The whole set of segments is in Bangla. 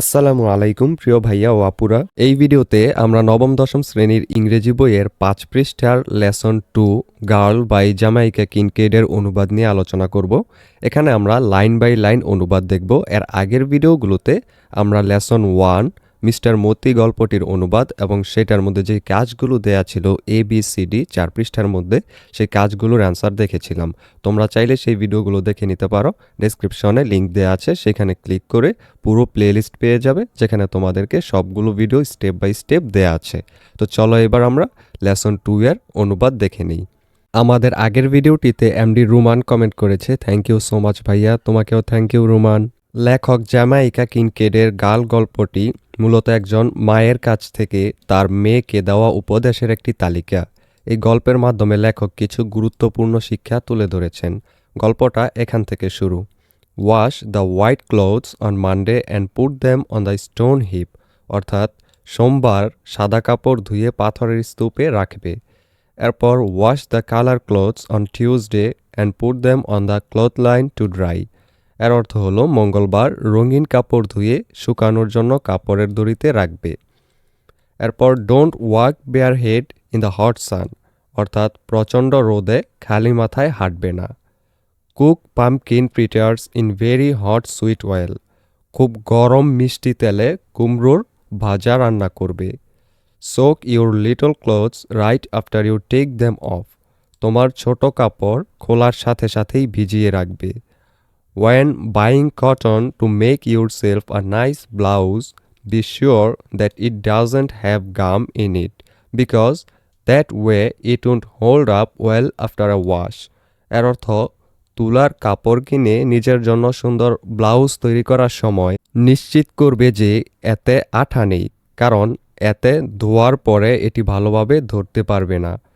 আসসালামু আলাইকুম, প্রিয় ভাইয়া ও আপুরা। এই ভিডিওতে আমরা নবম, দশম শ্রেণির ইংরেজি বইয়ের পাঁচ পৃষ্ঠার lesson two, girl by Jamaica কিনকেডের অনুবাদ নিয়ে আলোচনা করব। এখানে আমরা লাইন বাই লাইন অনুবাদ দেখব। এর আগের ভিডিওগুলোতে আমরা লেসন ওয়ান মিস্টার মতি গল্পটির অনুবাদ এবং সেটার মধ্যে যে কাজগুলো দেয়া ছিল এ বি সি ডি চার পৃষ্ঠার মধ্যে, সেই কাজগুলোর অ্যান্সার দেখেছিলাম। তোমরা চাইলে সেই ভিডিওগুলো দেখে নিতে পারো। ডেসক্রিপশনে লিঙ্ক দেওয়া আছে। সেখানে ক্লিক করে পুরো প্লেলিস্ট পেয়ে যাবে, যেখানে তোমাদেরকে সবগুলো ভিডিও স্টেপ বাই স্টেপ দেয়া আছে। তো চলো এবার আমরা লেসন টু এর অনুবাদ দেখে নিই। আমাদের আগের ভিডিওটিতে এমডি রুমান কমেন্ট করেছে। থ্যাংক ইউ সো মাচ ভাইয়া। তোমাকেও থ্যাংক ইউ রুমান। লেখক জ্যামাইকা কিনকেডের গাল গল্পটি মূলত একজন মায়ের কাছ থেকে তার মেয়েকে দেওয়া উপদেশের একটি তালিকা। এই গল্পের মাধ্যমে লেখক কিছু গুরুত্বপূর্ণ শিক্ষা তুলে ধরেছেন। গল্পটা এখান থেকে শুরু। Wash the white clothes on Monday and put them on the stone heap অর্থাৎ সোমবার সাদা কাপড় ধুয়ে পাথরের স্তূপে রাখবে। এরপর wash the colour clothes on Tuesday and put them on the cloth line to dry এর অর্থ হলো মঙ্গলবার রঙিন কাপড় ধুয়ে শুকানোর জন্য কাপড়ের দড়িতে রাখবে। এরপর don't walk bare head in the hot sun অর্থাৎ প্রচণ্ড রোদে খালি মাথায় হাঁটবে না। Cook pumpkin fritters in very hot sweet oil খুব গরম মিষ্টি তেলে কুমড়োর ভাজা রান্না করবে। Soak your little clothes right after you take them off তোমার ছোট কাপড় খোলার সাথে সাথেই ভিজিয়ে রাখবে। When buying cotton to make yourself a nice blouse, be sure that it doesn't have gum in it because that way it won't hold up well after a wash. এর অর্থ তুলার কাপড় কিনে নিজের জন্য সুন্দর ব্লাউজ তৈরি করার সময় নিশ্চিত করবে যে এতে আঠা নেই কারণ এতে ধোয়ার পরে এটি ভালোভাবে ধরতে পারবে না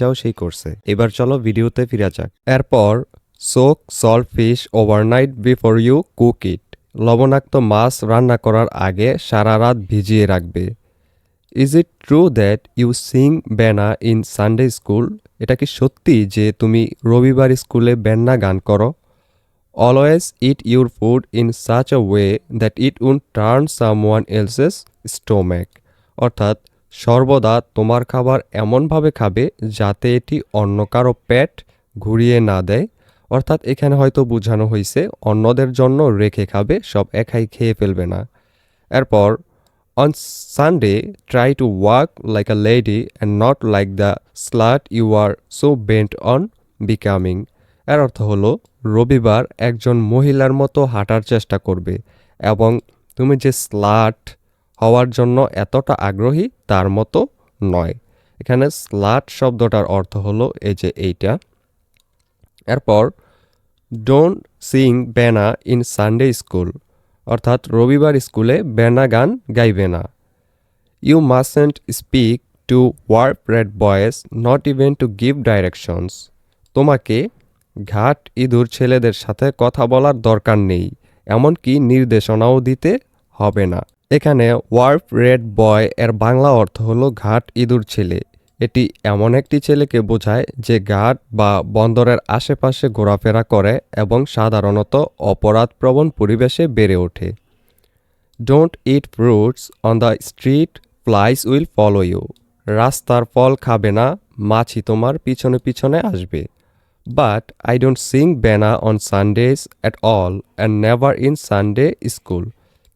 যাও সেই কোর্সে। এবার চলো ভিডিওতে ফিরা যাক। এরপর soak salt fish overnight before you cook it লবণাক্ত মাছ রান্না করার আগে সারা রাত ভিজিয়ে রাখবে। Is it true that you sing benna in Sunday school এটা কি সত্যি যে তুমি রবিবার স্কুলে ব্যান্না গান করো? Always eat your food in such a way that it won't turn someone else's stomach অর্থাৎ সর্বদা তোমার খাবার এমনভাবে খাবে যাতে এটি অন্য কারও পেট ঘুরিয়ে না দেয়। অর্থাৎ এখানে হয়তো বোঝানো হয়েছে অন্যদের জন্য রেখে খাবে, সব একাই খেয়ে ফেলবে না। এরপর on Sunday try to walk like a lady and not like the slut you are so bent on becoming এর অর্থ হলো, রবিবার একজন মহিলার মতো হাঁটার চেষ্টা করবে এবং তুমি যে স্লাট হওয়ার জন্য এতটা আগ্রহী তার মতো নয়। এখানে স্লাট শব্দটার অর্থ হলো এই যে এইটা। এরপর don't sing benna in Sunday school অর্থাৎ রবিবার স্কুলে ব্যানা গান গাইবে না। You mustn't speak to wharf rat boys not even to give directions তোমাকে ঘাট ইঁদুর ছেলেদের সাথে কথা বলার দরকার নেই, এমনকি নির্দেশনাও দিতে হবে না। এখানে ওয়ার্প রেড বয় এর বাংলা অর্থ হলো ঘাট ইঁদুর ছেলে। এটি এমন একটি ছেলেকে বোঝায় যে ঘাট বা বন্দরের আশেপাশে ঘোরাফেরা করে এবং সাধারণত অপরাধপ্রবণ পরিবেশে বেড়ে ওঠে। Don't eat fruits on the street flies will follow you রাস্তার ফল খাবে না, মাছি তোমার পিছনে পিছনে আসবে। But I don't sing benna on Sundays at all and never in Sunday school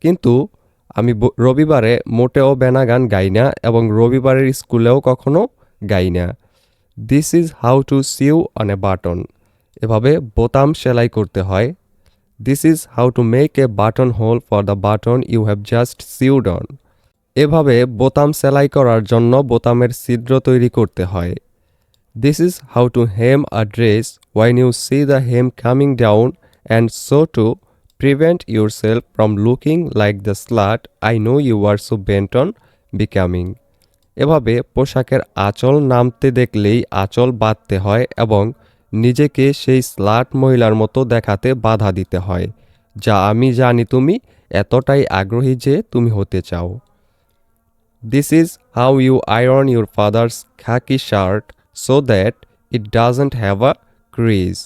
কিন্তু আমি রবিবারে মোটেও বেনা গান গাই না এবং রবিবারের স্কুলেও কখনো গাই না। This is how to sew on a button এভাবে বোতাম সেলাই করতে হয়। This is how to make a button hole for the button you have just sewed on এভাবে বোতাম সেলাই করার জন্য বোতামের ছিদ্র তৈরি করতে হয়। This is how to hem a dress when you see the hem coming down and so to yourself from looking like the slut I know you are so bent on becoming এভাবে পোশাকের আঁচল নামতে দেখলেই আঁচল বাঁধতে হয় এবং নিজেকে সেই স্লাট মহিলার মতো দেখাতে বাধা দিতে হয়। যা আমি জানি তুমি এতটাই আগ্রহী যে তুমি হতে চাও। This is how you iron your father's khaki shirt so that it doesn't have a crease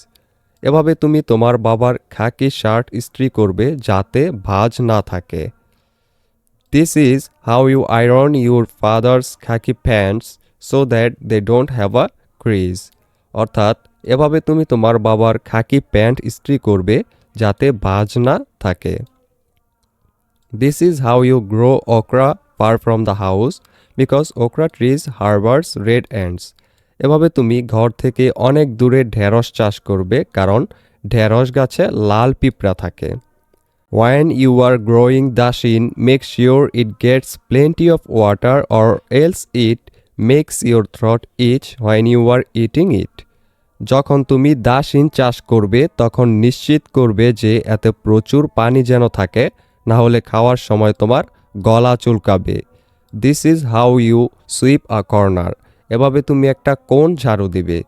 এভাবে তুমি তোমার বাবার খাকি শার্ট ইস্ত্রি করবে যাতে ভাজ না থাকে। This is how you iron your father's khaki pants so that they don't have a crease অর্থাৎ, এভাবে তুমি তোমার বাবার খাকি প্যান্ট ইস্ত্রি করবে যাতে ভাজ না থাকে। This is how you grow okra far from the house because okra trees harbours red ants এভাবে তুমি ঘর থেকে অনেক দূরে ঢেঁড়স চাষ করবে কারণ ঢেঁড়স গাছে লাল পিঁপড়া থাকে। When you are growing growing dashin, make sure it gets plenty of water or else it makes your throat itch when you are eating it যখন তুমি দাসিন চাষ করবে তখন নিশ্চিত করবে যে এতে প্রচুর পানি যেন থাকে না হলে খাওয়ার সময় তোমার গলা চুলকাবে। This is how you sweep a corner এভাবে তুমি একটা কোণ ঝাড়ু দিবে।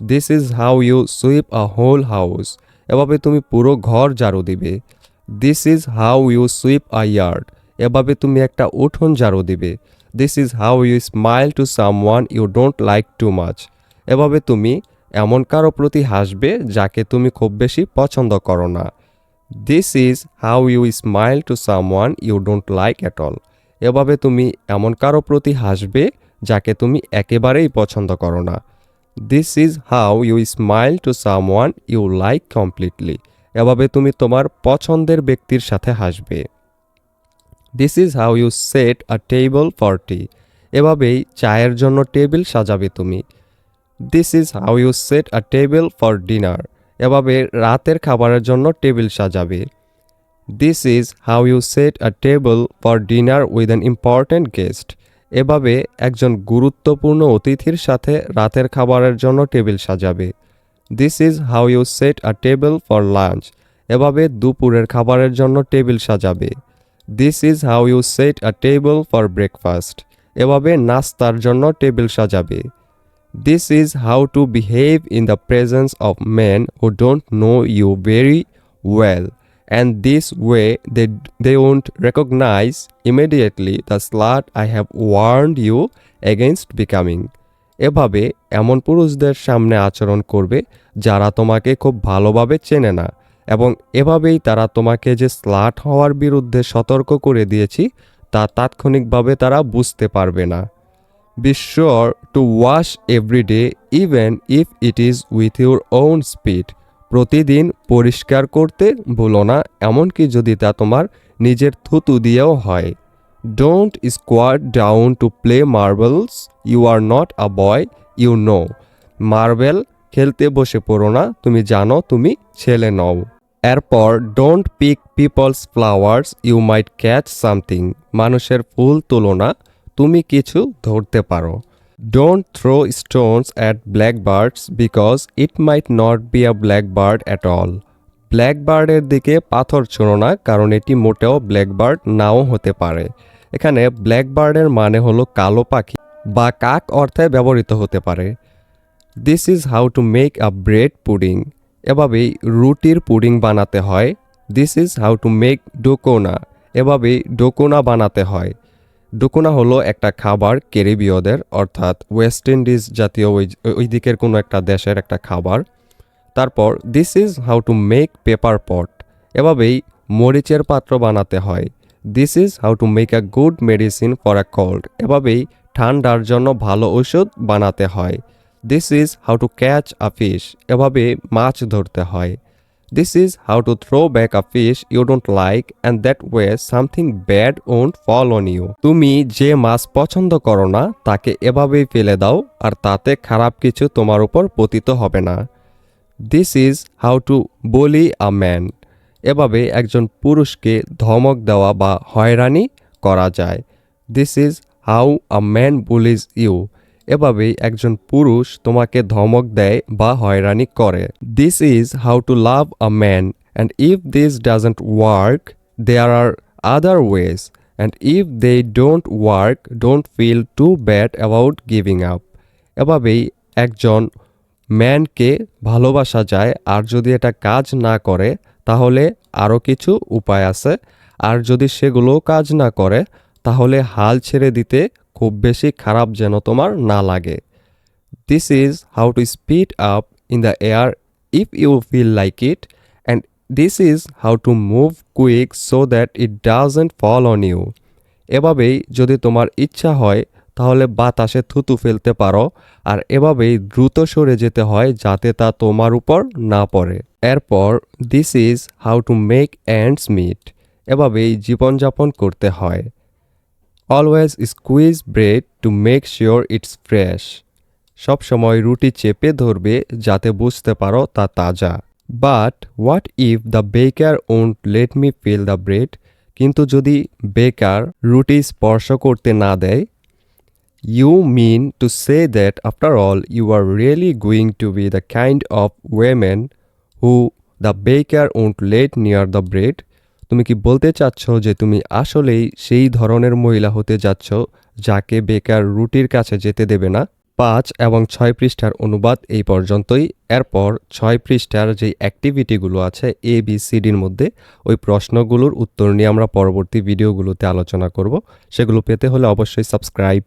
This is how you sweep a whole house এভাবে তুমি পুরো ঘর ঝাড়ু দিবে। This is how you sweep a yard এভাবে তুমি একটা উঠোন ঝাড়ু দিবে। This is how you smile to someone you don't like too much এভাবে তুমি এমন কারও প্রতি হাসবে যাকে তুমি খুব বেশি পছন্দ করো না। This is how you smile to someone you don't like at all এভাবে তুমি এমন কারও প্রতি হাসবে যাকে তুমি একেবারেই পছন্দ করো না। This is how you smile to someone you like completely এভাবে তুমি তোমার পছন্দের ব্যক্তির সাথে হাসবে। This is how you set a table for tea এভাবেই চায়ের জন্য টেবিল সাজাবে তুমি। This is how you set a table for dinner এভাবে রাতের খাবারের জন্য টেবিল সাজাবে। This is how you set a table for dinner with an important guest এভাবে একজন গুরুত্বপূর্ণ অতিথির সাথে রাতের খাবারের জন্য টেবিল সাজাবে। This is how you set a table for lunch এভাবে দুপুরের খাবারের জন্য টেবিল সাজাবে। This is how you set a table for breakfast এভাবে নাস্তার জন্য টেবিল সাজাবে। This is how to behave in the presence of men who don't know you very well and this way they they won't recognise immediately the slut I have warned you against becoming এভাবে এমন পুরুষদের সামনে আচরণ করবে যারা তোমাকে খুব ভালোভাবে চেনে না। এবং এভাবেই তারা তোমাকে যে স্লাট হওয়ার বিরুদ্ধে সতর্ক করে দিয়েছি, তা তাৎক্ষণিকভাবে তারা বুঝতে পারবে না। Be sure to wash every day even if it is with your own spit প্রতিদিন পরিষ্কার করতে ভুলো না, এমনকি যদি তা তোমার নিজের থুতু দিয়েও হয়। Don't squat down to play marbles you are not a boy you know marble খেলতে বসে পড়ো না, তুমি জানো তুমি ছেলে নও। এরপর don't pick people's flowers you might catch something মানুষের ফুল তুলো না, তুমি কিছু ধরতে পারো। Don't throw stones at black birds because it might not be a black bird at all black বার্ডের দিকে পাথর ছোঁড়ো না, কারণ এটি মোটেও ব্ল্যাক বার্ড নাও হতে পারে। এখানে ব্ল্যাক বার্ডের মানে হলো কালো পাখি বা কাক অর্থে ব্যবহৃত হতে পারে। This is how to make a bread pudding এভাবেই রুটির পুডিং বানাতে হয়। This is how to make doukona এভাবেই ডোকোনা বানাতে হয়। ডোকোনা হলো একটা খাবার ক্যারিবীয়দের, অর্থাৎ ওয়েস্ট ইন্ডিজ জাতীয় ওই ওই দিকের কোনো একটা দেশের একটা খাবার। তারপর this is how to make pepper pot এভাবেই মরিচের পাত্র বানাতে হয়। This is how to make a good medicine for a cold এভাবেই ঠান্ডার জন্য ভালো ওষুধ বানাতে হয়। This is how to catch a fish এভাবে মাছ ধরতে হয়। This is how to throw back a fish you don't like and that way something bad won't fall on you তুমি যে মাছ পছন্দ করো না, তাকে এভাবেই ফেলে দাও আর তাতে খারাপ কিছু তোমার উপর পতিত হবে না। দিস ইজ হাউ টু বলি আ ম্যান এভাবে একজন পুরুষকে ধমক দেওয়া বা হয়রানি করা যায়। This is how a man bullies you এভাবেই একজন পুরুষ তোমাকে ধমক দেয় বা হয়রানি করে। This is how to love a man and if this doesn't work, there are other ways and if they don't work don't feel too bad about giving up এভাবেই একজন ম্যানকে ভালোবাসা যায়, আর যদি এটা কাজ না করে, তাহলে আরও কিছু উপায় আছে। আর যদি সেগুলো কাজ না করে তাহলে হাল ছেড়ে দিতে খুব বেশি খারাপ যেন তোমার না লাগে। This is how to speed up in the air if you feel like it and this is how to move quick so that it doesn't fall on you এভাবেই যদি তোমার ইচ্ছা হয়, তাহলে বাতাসে থুতু ফেলতে পারো, আর এভাবেই দ্রুত সরে যেতে হয় যাতে তা তোমার উপর না পড়ে। এরপর this is how to make ends meet এভাবেই জীবনযাপন করতে হয়। Always squeeze bread to make sure it's fresh সবসময় রুটি চেপে ধরবে যাতে বুঝতে পারো তা তাজা। But what if the baker won't let me feel the bread কিন্তু যদি বেকার রুটি স্পর্শ করতে না দেয়? You mean to say that after all you are really going to be the kind of women who the baker won't let near the bread তুমি কি বলতে চাচ্ছ যে তুমি আসলেই সেই ধরনের মহিলা হতে যাচ্ছ যাকে বেকার রুটির কাছে যেতে দেবে না? পাঁচ এবং ছয় পৃষ্ঠার অনুবাদ এই পর্যন্তই। এরপর ছয় পৃষ্ঠার যে অ্যাক্টিভিটিগুলো আছে এ বি সিডির মধ্যে, ওই প্রশ্নগুলোর উত্তর নিয়ে আমরা পরবর্তী ভিডিওগুলোতে আলোচনা করব। সেগুলো পেতে হলে অবশ্যই সাবস্ক্রাইব